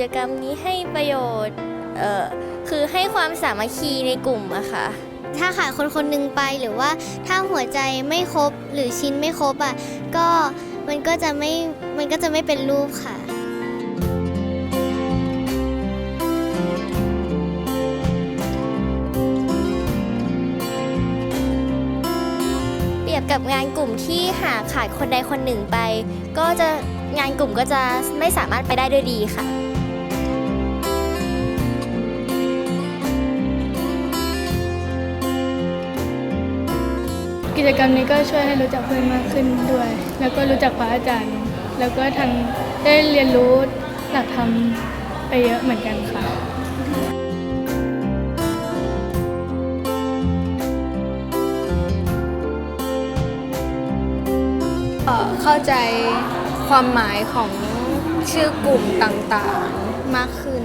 จกรรมนี้ให้ประโยชน์เอ่อคือให้ความสามัคคีในกลุ่มอะค่ะ ถ้าขาดคนคนหนึ่งไปหรือว่าถ้าหัวใจไม่ครบหรือชิ้นไม่ครบอะก็มันก็จะไม่มันก็จะไม่เป็นรูปค่ะเปรียบกับงานกลุ่มที่หากขาดคนใดคนหนึ่งไป ก็จะงานกลุ่มก็จะไม่สามารถไปได้ด้วยดีค่ะ กิจกรรมนี้ก็ช่วยให้รู้จักเพื่อนมากขึ้นด้วย แล้วก็รู้จักพระอาจารย์ แล้วก็ทางได้เรียนรู้หลักธรรมไปเยอะเหมือนกันค่ะเอ่อเข้าใจความหมายของชื่อกลุ่มต่างๆมากขึ้น